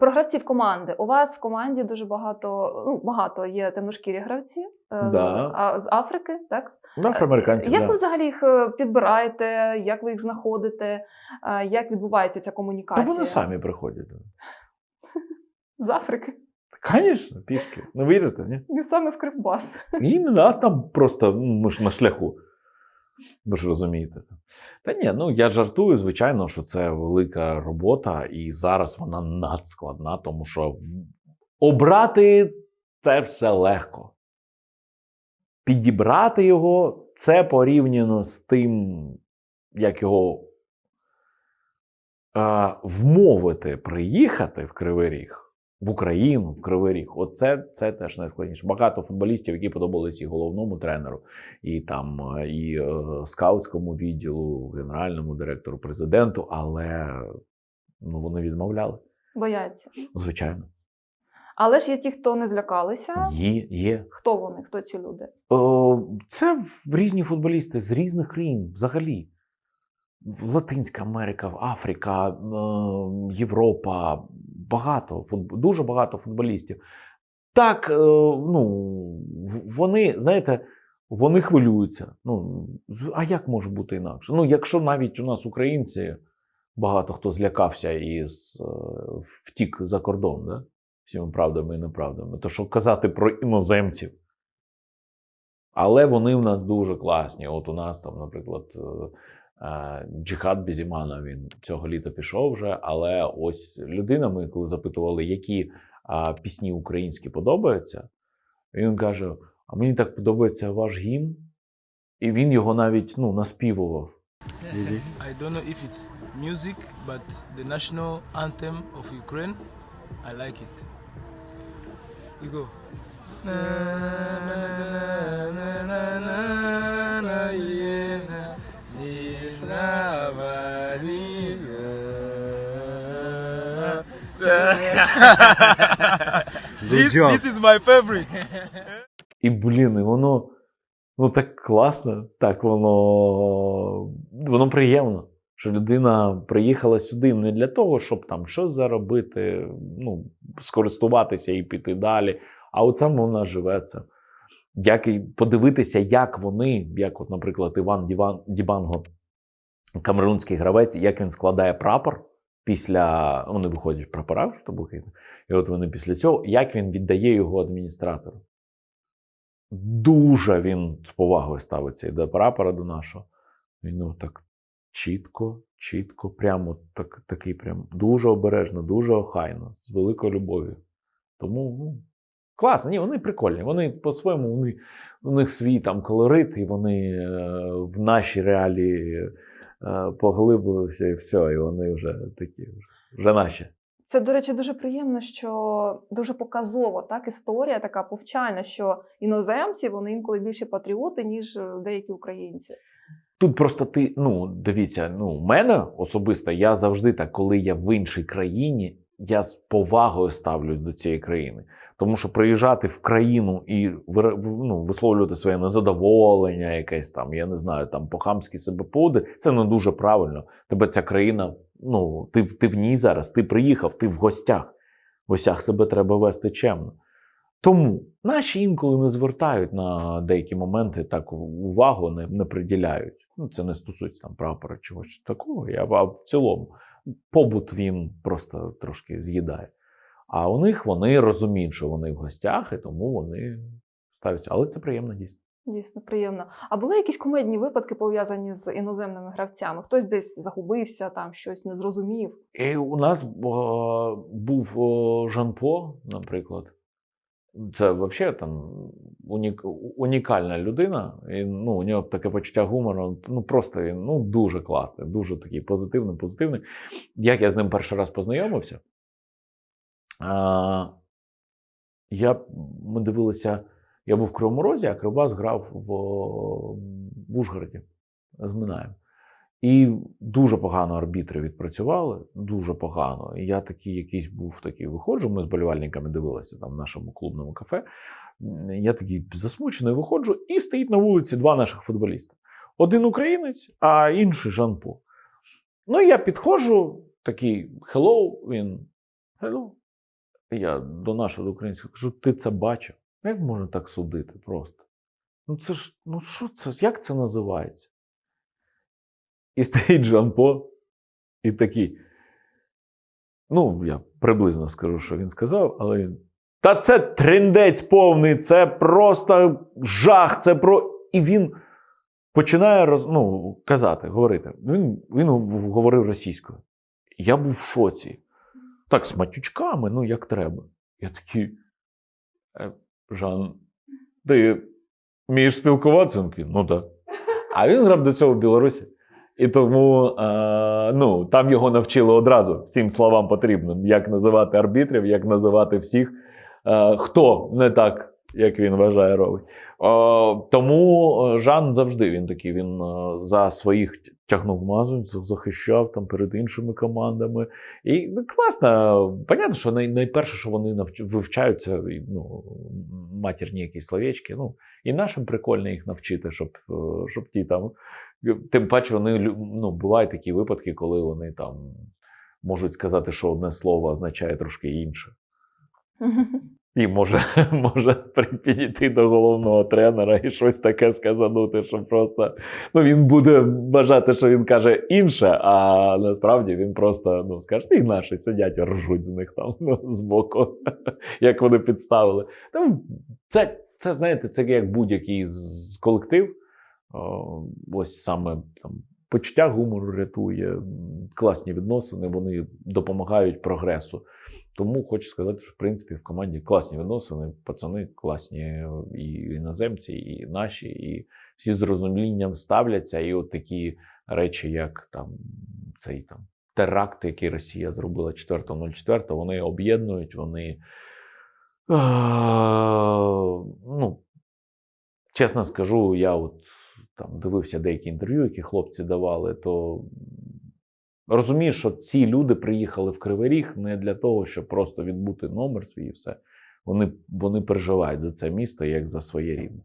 Про гравців команди. У вас в команді дуже багато, ну, багато є темношкірі гравці е, Да. а, з Африки, так? Афроамериканці, Як да. ви взагалі їх е, підбираєте, як ви їх знаходите, Е, як відбувається ця Та комунікація? вони самі приходять. З Африки. Звісно, пішки. Не вірите, ні? Не саме в Кривбас. Іменно, а там просто ну, ми ж на шляху. Ви ж розумієте. Та ні, ну я жартую, звичайно, що це велика робота, і зараз вона надскладна, тому що обрати це все легко. Підібрати його це порівняно з тим, як його е, вмовити приїхати в Кривий Ріг, в Україну, в Кривий Ріг. Оце це теж найскладніше. Багато футболістів, які подобались і головному тренеру, і там е, і е, скаутському відділу, генеральному директору, президенту, але ну, вони відмовляли. Бояться. Звичайно, Але ж є ті, хто не злякалися. є, є. Хто вони? Хто ці люди? О, це різні футболісти з різних країн взагалі. Латинська Америка, Африка, е, Європа. Багато, дуже багато футболістів. Так, е, ну, вони, знаєте, вони хвилюються. Ну, а як може бути інакше? Ну, якщо навіть у нас українці, багато хто злякався і е, втік за кордон, да? всіми правдами і неправдами, то що казати про іноземців? Але вони в нас дуже класні. От у нас там, наприклад, е, Джихад Бізімана, він цього літа пішов вже. Але ось людина, ми коли запитували, які а, пісні українські подобаються, він каже: А мені так подобається ваш гімн. І він його навіть ну, наспівував. I don't know if it's music, but the national anthem of Ukraine, I like it. We go. This, this is my favorite. І, блін, і воно ну, так класно, так воно, воно приємно, що людина приїхала сюди не для того, щоб там щось заробити, ну, скористуватися і піти далі. А от саме вона живе це. Як і подивитися, як вони, як, от, наприклад, Іван Дібанго, камерунський гравець, як він складає прапор після. Вони виходять в прапора вже блакитно. І от вони після цього, як він віддає його адміністратору. Дуже він з повагою ставиться і до прапора до нашого. Він ну, так чітко, чітко, прямо так, такий прям дуже обережно, дуже охайно, з великою любов'ю. Тому ну, класно, ні, вони прикольні. Вони по-своєму, вони, у них свій там колорит, і вони е, в наші реалії поглибилися, і все, і вони вже такі, вже наші. Це, до речі, дуже приємно, що дуже показово так історія така повчальна, що іноземці вони інколи більше патріоти, ніж е, деякі українці. Тут просто ти, ну, дивіться, ну, мене особисто, я завжди так, коли я в іншій країні, я з повагою ставлюсь до цієї країни. Тому що приїжджати в країну і ну, висловлювати своє незадоволення, якесь там, я не знаю, там по-хамськи себе поводи, це не дуже правильно. Тебе ця країна, ну, ти, ти в ній зараз, ти приїхав, ти в гостях. В гостях себе треба вести чемно. Тому наші інколи не звертають на деякі моменти так увагу, не, не приділяють. Ну, це не стосується там прапора чогось такого. Я, в цілому побут він просто трошки з'їдає. А у них вони розуміють, що вони в гостях, і тому вони ставляться. Але це приємно дійсно. Дійсно приємно. А були якісь комедні випадки пов'язані з іноземними гравцями? Хтось десь загубився, там щось не зрозумів. І у нас о, був е, Жан-По, наприклад. Це взагалі там унік, унікальна людина. І, ну, у нього таке почуття гумору. Ну просто він ну, дуже класний, дуже такий позитивний, позитивний. Як я з ним перший раз познайомився, а, я, ми дивилися, я був в Кривому а Кривбас грав в, в Ужгороді з Минаєм. І дуже погано арбітри відпрацювали, дуже погано. І я такий якийсь був такий виходжу. Ми з болівальниками дивилися там в нашому клубному кафе. Я такий засмучений виходжу, і стоїть на вулиці два наших футболіста: один українець, а інший Жан-По. Ну, і я підходжу, такий hello, він Hello. Я до нашого до українського кажу, ти це бачив? Як можна так судити просто? Ну це ж, ну що це? Як це називається? І стоїть Жан По і такий. Ну, я приблизно скажу, що він сказав, але він. Та це триндець повний, це просто жах, це про. І він починає роз, ну, казати, говорити. Він, він говорив російською. Я був в шоці. Так, з матючками, ну як треба. Я такий. «Е, Жан, ти вмієш спілкуватися? Він ну так. А він грав до цього в Білорусі. І тому е, ну, там його навчили одразу всім словам потрібним, як називати арбітрів, як називати всіх, е, хто не так, як він вважає, робить. Е, тому е, Жан завжди він такий. Він е, за своїх тягнув мазу, захищав там перед іншими командами. І ну, класно, понятно, що най, найперше, що вони вивчаються, ну, матірні якісь словечки. Ну, і нашим прикольно їх навчити, щоб, е, щоб ті там. Тим паче, вони ну, бувають такі випадки, коли вони там можуть сказати, що одне слово означає трошки інше. І може, може підійти до головного тренера і щось таке сказанути, що просто ну, він буде вважати, що він каже інше, а насправді він просто ну, скаже, і наші сидять, ржуть з них там ну, збоку, як вони підставили. Там, це, це, знаєте, це як будь-який з- з колектив. Ось саме там, почуття гумору рятує, класні відносини, вони допомагають прогресу. Тому хочу сказати, що в принципі в команді класні відносини, пацани класні і іноземці, і наші, і всі з розумінням ставляться. І от такі речі, як там цей там теракт, який Росія зробила 4.04, вони об'єднують, вони. ну, чесно скажу, я от там дивився деякі інтерв'ю, які хлопці давали, то розумію, що ці люди приїхали в Кривий Ріг не для того, щоб просто відбути номер свій і все. Вони, вони переживають за це місто як за своє рідне.